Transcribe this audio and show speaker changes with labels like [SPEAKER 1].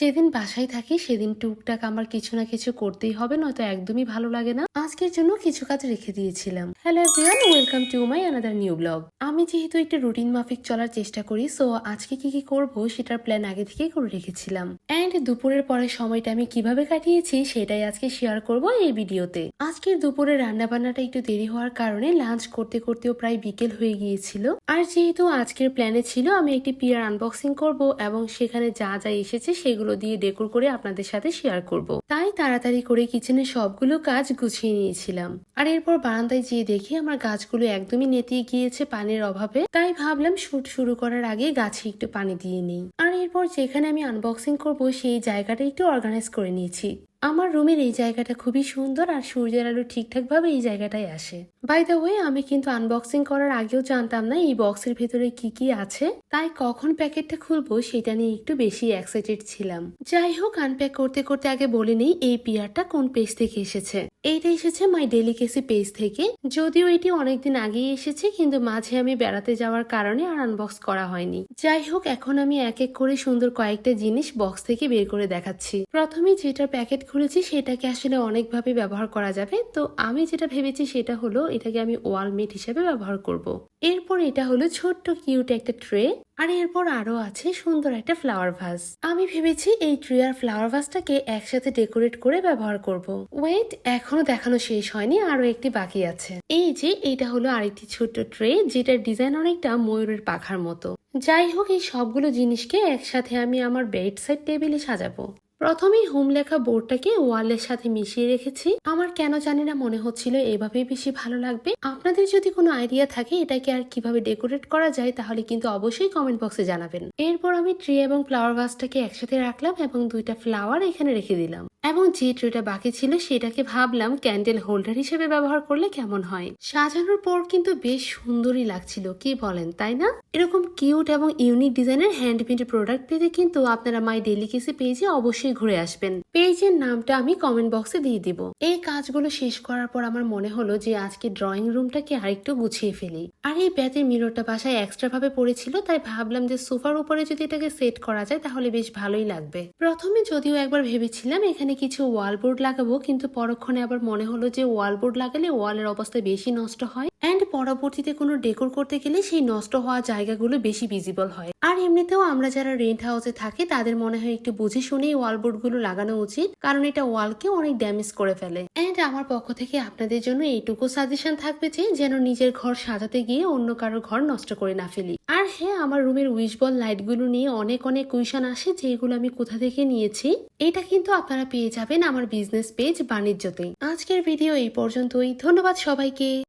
[SPEAKER 1] যেদিন বাসায় থাকি সেদিন টুকটাক আমার কিছু না কিছু করতেই হবে, নয়তো একদমই ভালো লাগে না। আজকের জন্য কিছু কাজ রেখে দিয়েছিলাম। Hello everyone welcome to my another new blog আমি যেহেতু একটু রুটিন মাফিক চলার চেষ্টা করি সো আজকে কি কি করব সেটার প্ল্যান আগে থেকেই করে রেখেছিলাম। অ্যান্ড দুপুরের পরে সময়টা আমি কীভাবে কাটিয়েছি সেটাই আজকে শেয়ার করব এই ভিডিওতে আজকের দুপুরে রান্না বান্নাটা একটু দেরি হওয়ার কারণে লাঞ্চ করতে করতেও প্রায় বিকেল হয়ে গিয়েছিল। আর যেহেতু আজকের প্ল্যানে ছিল, আমি একটি পিয়ার আনবক্সিং করব এবং সেখানে যা যা এসেছে সেগুলো দিয়ে ডেকোর করে আপনাদের সাথে শেয়ার করব। তাই তাড়াতাড়ি করে কিচেনের সবগুলো কাজ গুছিয়ে নিয়েছিলাম। আর এরপর বারান্দায় যেয়ে দেখি আমার গাছগুলো একদমই নেতিয়ে গিয়েছে পানির অভাবে। তাই ভাবলাম শুট শুরু করার আগে গাছে একটু পানি দিয়ে নিই। আর এরপর যেখানে আমি আনবক্সিং করব, সেই জায়গাটা একটু অর্গানাইজ করে নিয়েছি। আমার রুমের এই জায়গাটা খুবই সুন্দর আর সূর্যের আলো ঠিকঠাকভাবে এই জায়গাটায় আসে। বাই দ্য ওয়ে আমি কিন্তু আনবক্সিং করার আগেও জানতাম না এই বক্সের ভেতরে কি কি আছে। তাই কখন প্যাকেটটা খুলবো সেটা নিয়ে একটু বেশি এক্সাইটেড ছিলাম। যাই হোক আনপ্যাক করতে করতে আগে বলে নেই এই পিয়ারটা কোন পেজ থেকে এসেছে। এইটা এসেছে মাই ডেলিকেসি পেজ থেকে। যদিও এটি অনেকদিন আগেই এসেছে, কিন্তু মাঝে আমি বেড়াতে যাওয়ার কারণে আর আনবক্স করা হয়নি। যাই হোক, এখন আমি এক এক করে সুন্দর কয়েকটা জিনিস বক্স থেকে বের করে দেখাচ্ছি। প্রথমে যেটার প্যাকেট খুলেছি, সেটাকে আসলে অনেকভাবে ব্যবহার করা যাবে। তো আমি যেটা ভেবেছি, সেটা হলো এটাকে আমি ওয়ালমেট হিসেবে ব্যবহার করব। এরপর এটা হলো ছোট্ট কিউট একটা ট্রে আর এরপর আরও আছে সুন্দর একটা ফ্লাওয়ার ভাস আমি ভেবেছি এই ট্রি আর ফ্লাওয়ার ভাসটাকে একসাথে ডেকোরেট করে ব্যবহার করব। ওয়েট এখনও দেখানো শেষ হয়নি, আরও একটি বাকি আছে। এই যে এটা হলো আরেকটি ছোট্ট ট্রে যেটার ডিজাইন অনেকটা ময়ূরের পাখার মতো। যাই হোক, এই সবগুলো জিনিসকে একসাথে আমি আমার বেড সাইড টেবিলে সাজাবো। প্রথমেই হোম লেখা বোর্ডটাকে ওয়ালের সাথে মিশিয়ে রেখেছি। আমার কেন জানি না মনে হচ্ছিল এভাবেই বেশি ভালো লাগবে। আপনাদের যদি কোনো আইডিয়া থাকে এটাকে আর কীভাবে ডেকোরেট করা যায় তাহলে কিন্তু অবশ্যই কমেন্ট বক্সে জানাবেন। এরপর আমি ট্রি এবং ফ্লাওয়ার ভাসটাকে একসাথে রাখলাম এবং দুইটা ফ্লাওয়ার এখানে রেখে দিলাম। এবং যে ট্রেটা বাকি ছিল সেটাকে ভাবলাম ক্যান্ডেল হোল্ডার হিসেবে ব্যবহার করলে কেমন হয়। সাজানোর পর কিন্তু বেশ সুন্দরই লাগছিল, কি বলেন, তাই না? এরকম কিউট এবং ইউনিক ডিজাইনের হ্যান্ডমেড প্রোডাক্ট পেতে কিন্তু আপনারা মাই ডেলিকেসি পেজে অবশ্যই ঘুরে আসবেন। পেজের নামটা আমি কমেন্ট বক্সে দিয়ে দিব। এই কাজগুলো শেষ করার পর আমার মনে হলো যে আজকে ড্রয়িং রুমটাকে আরেকটু গুছিয়ে ফেলি। আর এই ব্যাতের মিররটা বাসায় এক্সট্রা ভাবে পড়েছিল, তাই ভাবলাম যে সোফার উপরে যদি এটাকে সেট করা যায় তাহলে বেশ ভালোই লাগবে। প্রথমে যদিও একবার ভেবেছিলাম এখানে কিছু ওয়ালবোর্ড লাগাবো, কিন্তু পরক্ষণে আবার মনে হলো যে ওয়ালবোর্ড লাগালে ওয়ালের অবস্থা বেশি নষ্ট হয়। অ্যান্ড পরবর্তীতে কোনো ডেকোর করতে গেলে সেই নষ্ট হওয়া জায়গাগুলো বেশি ভিজিবল হয়। আর এমনিতেও আমরা যারা রেন্ট হাউসে থাকি, তাদের মনে হয় একটু বুঝে শুনেই ওয়ালবোর্ডগুলো লাগানো উচিত, কারণ এটা ওয়ালকে অনেক ড্যামেজ করে ফেলে। অ্যান্ড আমার পক্ষ থেকে আপনাদের জন্য এইটুকু সাজেশন থাকবে যে, যেন নিজের ঘর সাজাতে গিয়ে অন্য কারোর ঘর নষ্ট করে না ফেলি। আর হ্যাঁ আমার রুমের উইশ বল লাইটগুলো নিয়ে অনেক অনেক কুইশন আসে, যেগুলো আমি কোথা থেকে নিয়েছি। এটা কিন্তু আপনারা পেয়ে যাবেন আমার বিজনেস পেজ বাণিজ্যতে আজকের ভিডিও এই পর্যন্তই। ধন্যবাদ সবাইকে।